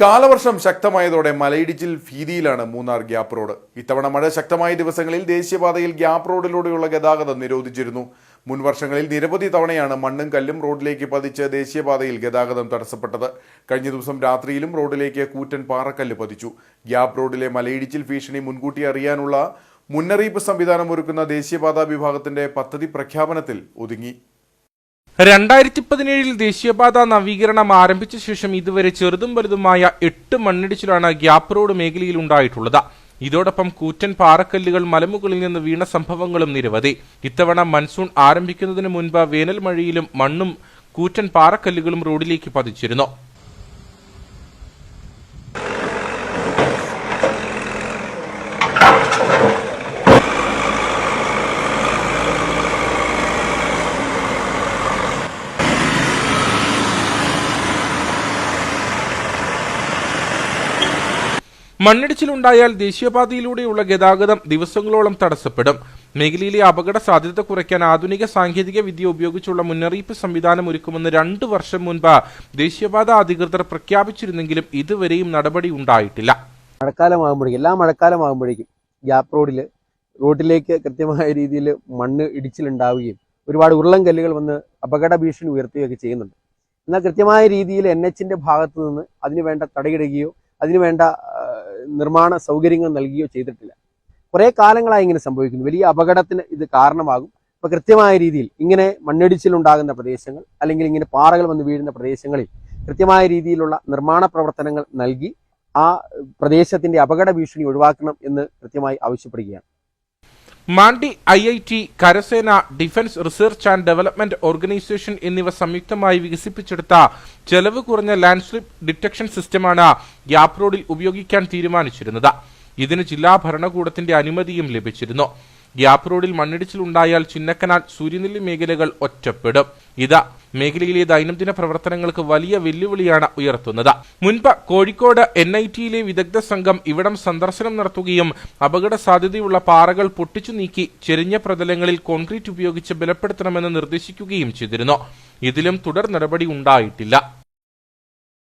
കാലവർഷം ശക്തമായതോടെ മലയിടിച്ചിൽ ഭീതിയിലാണ് മൂന്നാർ ഗ്യാപ്പ് റോഡ്. ഇത്തവണ മഴ ശക്തമായ ദിവസങ്ങളിൽ ദേശീയപാതയിൽ ഗ്യാപ്പ് റോഡിലൂടെയുള്ള ഗതാഗതം നിരോധിച്ചിരുന്നു. മുൻ വർഷങ്ങളിൽ നിരവധി തവണയാണ് മണ്ണും കല്ലും റോഡിലേക്ക് പതിച്ച് ദേശീയപാതയിൽ ഗതാഗതം തടസ്സപ്പെട്ടത്. കഴിഞ്ഞ ദിവസം രാത്രിയിലും റോഡിലേക്ക് കൂറ്റൻ പാറക്കല്ല് പതിച്ചു. ഗ്യാപ്പ് റോഡിലെ മലയിടിച്ചിൽ ഭീഷണി മുൻകൂട്ടി അറിയാനുള്ള മുന്നറിയിപ്പ് സംവിധാനം ഒരുക്കുന്ന ദേശീയപാതാ വിഭാഗത്തിന്റെ പദ്ധതി പ്രഖ്യാപനത്തിൽ ഒതുങ്ങി. രണ്ടായിരത്തി പതിനേഴിൽ ദേശീയപാത നവീകരണം ആരംഭിച്ച ശേഷം ഇതുവരെ ചെറുതും വലുതുമായ എട്ട് മണ്ണിടിച്ചിലാണ് ഗ്യാപ് റോഡ് മേഖലയിൽ ഉണ്ടായിട്ടുള്ളത്. ഇതോടൊപ്പം കൂറ്റൻ പാറക്കല്ലുകൾ മലമുകളിൽ നിന്ന് വീണ സംഭവങ്ങളും നിരവധി. ഇത്തവണ മൺസൂൺ ആരംഭിക്കുന്നതിന് മുൻപ് വേനൽ മഴയിലും മണ്ണും കൂറ്റൻ പാറക്കല്ലുകളും റോഡിലേക്ക് പതിച്ചിരുന്നു. മണ്ണിടിച്ചിലുണ്ടായാൽ ദേശീയപാതയിലൂടെയുള്ള ഗതാഗതം ദിവസങ്ങളോളം തടസ്സപ്പെടും. മേഖലയിലെ അപകട സാധ്യത കുറയ്ക്കാൻ ആധുനിക സാങ്കേതിക വിദ്യ ഉപയോഗിച്ചുള്ള മുന്നറിയിപ്പ് സംവിധാനം ഒരുക്കുമെന്ന് രണ്ടു വർഷം മുൻപ് ദേശീയപാത അധികൃതർ പ്രഖ്യാപിച്ചിരുന്നെങ്കിലും ഇതുവരെയും നടപടി ഉണ്ടായിട്ടില്ല. മഴക്കാലമാകുമ്പോഴേക്കും എല്ലാ മഴക്കാലമാകുമ്പോഴേക്കും ഗ്യാപ് റോഡിൽ റോഡിലേക്ക് കൃത്യമായ രീതിയിൽ മണ്ണ് ഇടിച്ചിലുണ്ടാവുകയും ഒരുപാട് ഉരുളൻ കല്ലുകൾ വന്ന് അപകട ഭീഷണി ഉയർത്തുകയൊക്കെ ചെയ്യുന്നുണ്ട്. എന്നാൽ കൃത്യമായ രീതിയിൽ എൻ എച്ചിന്റെ ഭാഗത്തു നിന്ന് അതിന് വേണ്ട തടയിടുകയോ അതിന് വേണ്ട നിർമ്മാണ സൗകര്യങ്ങൾ നൽകുകയോ ചെയ്തിട്ടില്ല. കുറെ കാലങ്ങളായി ഇങ്ങനെ സംഭവിക്കുന്നു. വലിയ അപകടത്തിന് ഇത് കാരണമാകും. അപ്പൊ കൃത്യമായ രീതിയിൽ ഇങ്ങനെ മണ്ണിടിച്ചിലുണ്ടാകുന്ന പ്രദേശങ്ങൾ അല്ലെങ്കിൽ ഇങ്ങനെ പാറകൾ വന്ന് വീഴുന്ന പ്രദേശങ്ങളിൽ കൃത്യമായ രീതിയിലുള്ള നിർമ്മാണ പ്രവർത്തനങ്ങൾ നൽകി ആ പ്രദേശത്തിന്റെ അപകട ഭീഷണി ഒഴിവാക്കണം എന്ന് കൃത്യമായി ആവശ്യപ്പെടുകയാണ്. മാണ്ടി ഐ ഐ ടി കരസേന defence research and development organisation എന്നിവ സംയുക്തമായി വികസിപ്പിച്ചെടുത്ത ചെലവ് കുറഞ്ഞ ലാൻഡ്സ്ലിപ്പ് ഡിറ്റക്ഷൻ സിസ്റ്റമാണ് ഗ്യാപ് റോഡിൽ ഉപയോഗിക്കാൻ തീരുമാനിച്ചിരുന്നത്. ഇതിന് ജില്ലാ ഭരണകൂടത്തിന്റെ അനുമതിയും ലഭിച്ചിരുന്നു. ഗ്യാപ് റോഡിൽ മണ്ണിടിച്ചിലുണ്ടായാൽ ചിന്നക്കനാൽ സൂര്യനെല്ലി മേഖലകൾ ഒറ്റപ്പെടും. ഇത് മേഖലയിലെ ദൈനംദിന പ്രവർത്തനങ്ങൾക്ക് വലിയ വെല്ലുവിളിയാണ് ഉയർത്തുന്നത്. മുൻപ് കോഴിക്കോട് എൻ ഐ ടിയിലെ വിദഗ്ധ സംഘം ഇവിടം സന്ദർശനം നടത്തുകയും അപകട സാധ്യതയുള്ള പാറകൾ പൊട്ടിച്ചു നീക്കി ചെരിഞ്ഞ പ്രതലങ്ങളിൽ കോൺക്രീറ്റ് ഉപയോഗിച്ച് ബലപ്പെടുത്തണമെന്ന് നിർദ്ദേശിക്കുകയും ചെയ്തിരുന്നു. ഇതിലും തുടർ നടപടി ഉണ്ടായിട്ടില്ല.